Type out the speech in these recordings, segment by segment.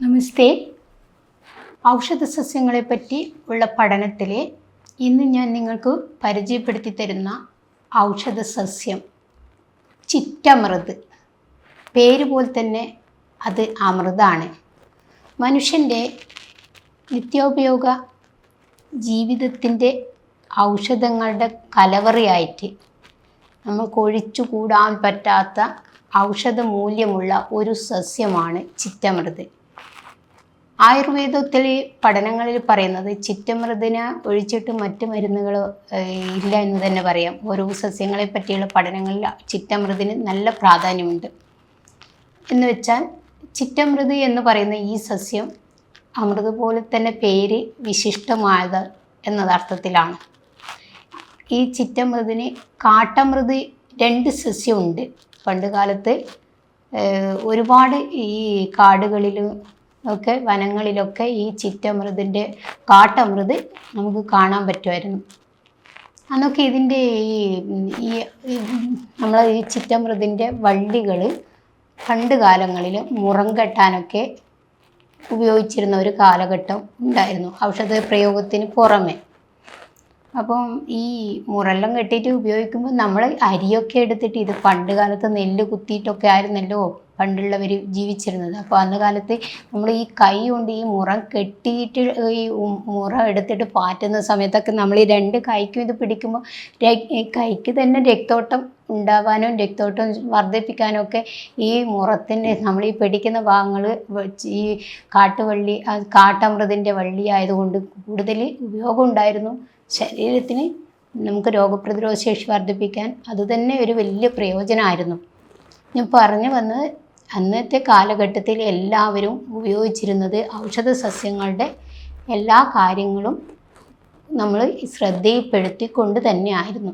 നമസ്തേ. ഔഷധ സസ്യങ്ങളെപ്പറ്റി ഉള്ള പഠനത്തിൽ ഇന്ന് ഞാൻ നിങ്ങൾക്ക് പരിചയപ്പെടുത്തി തരുന്ന ഔഷധ സസ്യം ചിറ്റമൃത്. പേര് പോലെ തന്നെ അത് അമൃതാണ്. മനുഷ്യന്റെ നിത്യോപയോഗ ജീവിതത്തിന്റെ ഔഷധങ്ങളുടെ കലവറിയായിട്ട് നമുക്ക് ഒഴിച്ചു കൂടാൻ പറ്റാത്ത ഔഷധ മൂല്യമുള്ള ഒരു സസ്യമാണ് ചിറ്റമൃത്. ആയുർവേദത്തിൽ പഠനങ്ങളിൽ പറയുന്നത് ചിറ്റമൃദിന ഒഴിച്ചിട്ട് മറ്റ് മരുന്നുകൾ ഇല്ല എന്ന് തന്നെ പറയാം. ഓരോ സസ്യങ്ങളെ പറ്റിയുള്ള പഠനങ്ങളിൽ ചിറ്റമൃതിന് നല്ല പ്രാധാന്യമുണ്ട്. എന്ന് വെച്ചാൽ ചിറ്റമൃത് എന്ന് പറയുന്ന ഈ സസ്യം അമൃത് പോലെ തന്നെ പേര് വിശിഷ്ടമായത് എന്നതർത്ഥത്തിലാണ് ഈ ചിറ്റമൃതിന് കാട്ടമൃത് രണ്ട് സസ്യമുണ്ട്. പണ്ട് കാലത്ത് ഒരുപാട് ഈ കാടുകളിലും ഒക്കെ വനങ്ങളിലൊക്കെ ഈ ചിറ്റമൃതിന്റെ കാട്ടമൃത് നമുക്ക് കാണാൻ പറ്റുമായിരുന്നു. അന്നൊക്കെ ഇതിന്റെ ഈ ഈ നമ്മൾ ഈ ചിറ്റമൃതിന്റെ വള്ളികൾ പണ്ട് കാലങ്ങളിൽ മുറം കെട്ടാനൊക്കെ ഉപയോഗിച്ചിരുന്ന ഒരു കാലഘട്ടം ഉണ്ടായിരുന്നു ഔഷധ പ്രയോഗത്തിന് പുറമെ. അപ്പം ഈ മുറെല്ലാം കെട്ടിയിട്ട് ഉപയോഗിക്കുമ്പോൾ നമ്മൾ അരിയൊക്കെ എടുത്തിട്ട് ഇത് പണ്ട് കാലത്ത് നെല്ല് കുത്തിയിട്ടൊക്കെ ആയിരുന്നല്ലോ? പണ്ടുള്ളവർ ജീവിച്ചിരുന്നത്. അപ്പോൾ അന്ന് കാലത്ത് നമ്മൾ ഈ കൈ കൊണ്ട് ഈ മുറം കെട്ടിയിട്ട് ഈ മുറ എടുത്തിട്ട് പാറ്റുന്ന സമയത്തൊക്കെ നമ്മൾ ഈ രണ്ട് കൈക്കും ഇത് പിടിക്കുമ്പോൾ കൈക്ക് തന്നെ രക്തോട്ടം ഉണ്ടാവാനും രക്തോട്ടം വർദ്ധിപ്പിക്കാനും ഒക്കെ ഈ മുറത്തിന്റെ നമ്മൾ ഈ പിടിക്കുന്ന ഭാഗങ്ങൾ ഈ കാട്ടുവള്ളി കാട്ടമൃതിന്റെ വള്ളി ആയതുകൊണ്ട് കൂടുതൽ ഉപയോഗം ഉണ്ടായിരുന്നു. ശരീരത്തിന് നമുക്ക് രോഗപ്രതിരോധ ശേഷി വർദ്ധിപ്പിക്കാൻ അതുതന്നെ ഒരു വലിയ പ്രയോജനമായിരുന്നു. ഞാൻ പറഞ്ഞു വന്നത് അന്നത്തെ കാലഘട്ടത്തിൽ എല്ലാവരും ഉപയോഗിച്ചിരുന്നത് ഔഷധ സസ്യങ്ങളുടെ എല്ലാ കാര്യങ്ങളും നമ്മൾ ശ്രദ്ധയിൽപ്പെടുത്തിക്കൊണ്ട് തന്നെയായിരുന്നു.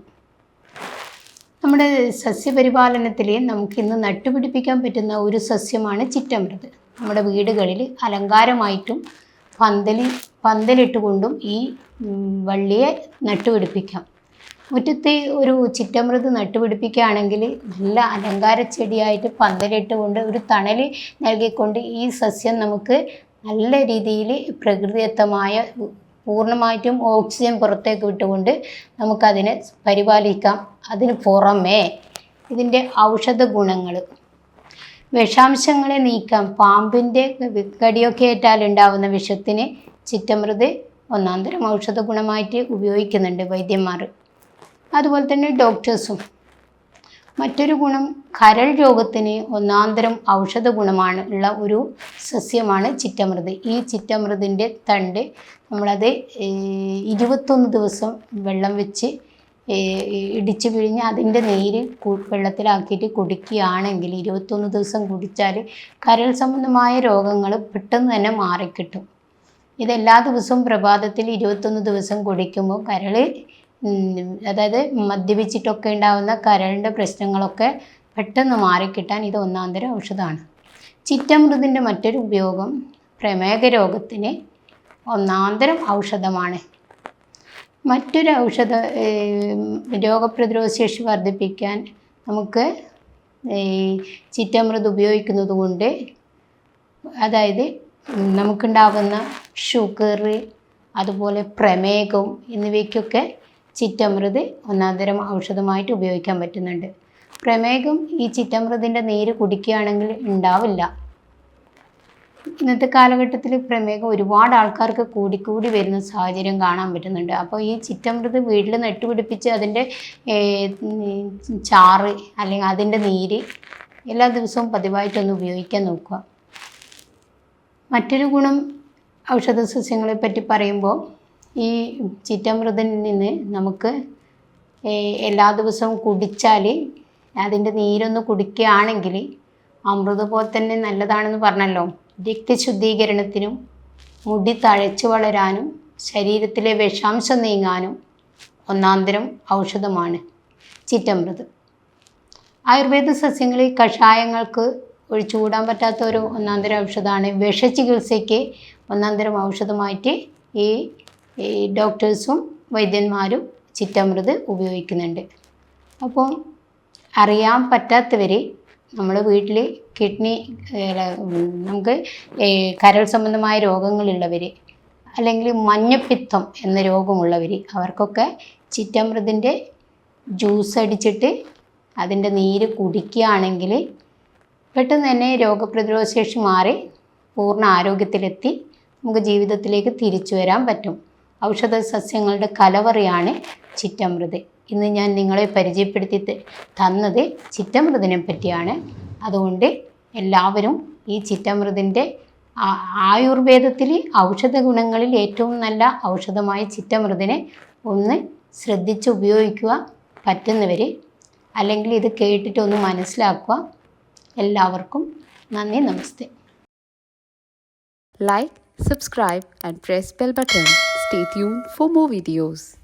നമ്മുടെ സസ്യപരിപാലനത്തിൽ നമുക്കിന്ന് നട്ടുപിടിപ്പിക്കാൻ പറ്റുന്ന ഒരു സസ്യമാണ് ചിറ്റമൃത്. നമ്മുടെ വീടുകളിൽ അലങ്കാരമായിട്ടും പന്തലി പന്തലിട്ടുകൊണ്ടും ഈ വള്ളിയെ നട്ടുപിടിപ്പിക്കാം. മുറ്റത്ത് ഒരു ചിറ്റമൃത് നട്ടുപിടിപ്പിക്കുകയാണെങ്കിൽ നല്ല അലങ്കാര ചെടിയായിട്ട് പന്തലിട്ടുകൊണ്ട് ഒരു തണൽ നൽകിക്കൊണ്ട് ഈ സസ്യം നമുക്ക് നല്ല രീതിയിൽ പ്രകൃതിദത്തമായ പൂർണമായിട്ടും ഓക്സിജൻ പുറത്തേക്ക് വിട്ടുകൊണ്ട് നമുക്കതിനെ പരിപാലിക്കാം. അതിന് പുറമേ ഇതിന്റെ ഔഷധ ഗുണങ്ങൾ. വിഷാംശങ്ങളെ നീക്കാം. പാമ്പിന്റെ കടിയൊക്കെ ഏറ്റാൽ ഉണ്ടാവുന്ന വിഷത്തിന് ചിറ്റമൃത് ഒന്നാം തരം ഔഷധ ഗുണമായിട്ട് ഉപയോഗിക്കുന്നുണ്ട് വൈദ്യന്മാർ. അതുപോലെ തന്നെ ഡോക്ടേഴ്സും മറ്റൊരു ഗുണം കരൾ രോഗത്തിന് ഒന്നാന്തരം ഔഷധ ഗുണമാണ്. ഉള്ള ഒരു സസ്യമാണ് ചിറ്റമൃത്. ഈ ചിറ്റമൃതിന്റെ തണ്ട് നമ്മളത് ഇരുപത്തൊന്ന് ദിവസം വെള്ളം വെച്ച് ഇടിച്ചു പിഴിഞ്ഞ് അതിന്റെ നീര് വെള്ളത്തിലാക്കിയിട്ട് കുടിക്കുകയാണെങ്കിൽ ഇരുപത്തൊന്ന് ദിവസം കുടിച്ചാൽ കരൾ സംബന്ധമായ രോഗങ്ങൾ പെട്ടെന്ന് തന്നെ മാറിക്കിട്ടും. ഇതെല്ലാ ദിവസവും പ്രഭാതത്തിൽ ഇരുപത്തൊന്ന് ദിവസം കുടിക്കുമ്പോൾ കരൾ അതായത് മദ്യപിച്ചിട്ടൊക്കെ ഉണ്ടാകുന്ന കരളിന്റെ പ്രശ്നങ്ങളൊക്കെ പെട്ടെന്ന് മാറിക്കിട്ടാൻ ഇത് ഒന്നാന്തരം ഔഷധമാണ്. ചിറ്റമൃതിന്റെ മറ്റൊരു ഉപയോഗം പ്രമേഹ രോഗത്തിന് ഒന്നാന്തരം ഔഷധമാണ്. മറ്റൊരു ഔഷധ രോഗപ്രതിരോധ ശേഷി വർദ്ധിപ്പിക്കാൻ നമുക്ക് ഈ ചിറ്റമൃത് ഉപയോഗിക്കുന്നത് കൊണ്ട് അതായത് നമുക്കുണ്ടാകുന്ന ഷുഗർ അതുപോലെ പ്രമേഹം എന്നിവയ്ക്കൊക്കെ ചിറ്റമൃത് ഒന്നാന്തരം ഔഷധമായിട്ട് ഉപയോഗിക്കാൻ പറ്റുന്നുണ്ട്. പ്രമേഹം ഈ ചിറ്റമൃതിന്റെ നീര് കുടിക്കുകയാണെങ്കിൽ ഉണ്ടാവില്ല. ഇന്നത്തെ കാലഘട്ടത്തിൽ പ്രമേഹം ഒരുപാട് ആൾക്കാർക്ക് കൂടിക്കൂടി വരുന്ന സാഹചര്യം കാണാൻ പറ്റുന്നുണ്ട്. അപ്പോൾ ഈ ചിറ്റമൃത് വീട്ടിൽ നട്ടുപിടിപ്പിച്ച് അതിന്റെ ചാറ് അല്ലെങ്കിൽ അതിന്റെ നീര് എല്ലാ ദിവസവും പതിവായിട്ടൊന്ന് ഉപയോഗിക്കാൻ നോക്കുക. മറ്റൊരു ഗുണം ഔഷധ സസ്യങ്ങളെ പറ്റി പറയുമ്പോൾ ഈ ചിറ്റമൃതിൽ നിന്ന് നമുക്ക് എല്ലാ ദിവസവും കുടിച്ചാൽ അതിന്റെ നീരൊന്ന് കുടിക്കുകയാണെങ്കിൽ അമൃത് പോലെ തന്നെ നല്ലതാണെന്ന് പറഞ്ഞല്ലോ. രക്തശുദ്ധീകരണത്തിനും മുടി തഴച്ചു വളരാനും ശരീരത്തിലെ വിഷാംശം നീങ്ങാനും ഒന്നാന്തരം ഔഷധമാണ് ചിറ്റമൃത്. ആയുർവേദ സസ്യങ്ങളിൽ കഷായങ്ങൾക്ക് ഒഴിച്ചുകൂടാൻ പറ്റാത്ത ഒരു ഒന്നാന്തരം ഔഷധമാണ് വിഷചികിത്സയ്ക്ക് ഒന്നാന്തരം ഔഷധമായിട്ട് ഈ ഈ ഡോക്ടേഴ്സും വൈദ്യന്മാരും ചിറ്റമൃത് ഉപയോഗിക്കുന്നുണ്ട്. അപ്പം അറിയാൻ പറ്റാത്തവർ നമ്മൾ വീട്ടിൽ കിഡ്നി നമുക്ക് കരൾ സംബന്ധമായ രോഗങ്ങളുള്ളവർ അല്ലെങ്കിൽ മഞ്ഞപ്പിത്തം എന്ന രോഗമുള്ളവർ അവർക്കൊക്കെ ചിറ്റമൃതിന്റെ ജ്യൂസ് അടിച്ചിട്ട് അതിന്റെ നീര് കുടിക്കുകയാണെങ്കിൽ പെട്ടെന്ന് തന്നെ രോഗപ്രതിരോധ ശേഷി മാറി പൂർണ ആരോഗ്യത്തിലെത്തി നമുക്ക് ജീവിതത്തിലേക്ക് തിരിച്ചു വരാൻ പറ്റും. ഔഷധ സസ്യങ്ങളുടെ കലവറിയാണ് ചിറ്റമൃത്. ഇന്ന് ഞാൻ നിങ്ങളെ പരിചയപ്പെടുത്തി തന്നത് ചിറ്റമൃതിനെ പറ്റിയാണ്. അതുകൊണ്ട് എല്ലാവരും ഈ ചിറ്റമൃതിന്റെ ആയുർവേദത്തിൽ ഔഷധ ഗുണങ്ങളിൽ ഏറ്റവും നല്ല ഔഷധമായ ചിറ്റമൃതിനെ ഒന്ന് ശ്രദ്ധിച്ച് ഉപയോഗിക്കുക പറ്റുന്നവർ അല്ലെങ്കിൽ ഇത് കേട്ടിട്ടൊന്ന് മനസ്സിലാക്കുക. എല്ലാവർക്കും നന്ദി നമസ്തേ. Like subscribe and press bell button. Stay tuned for more videos.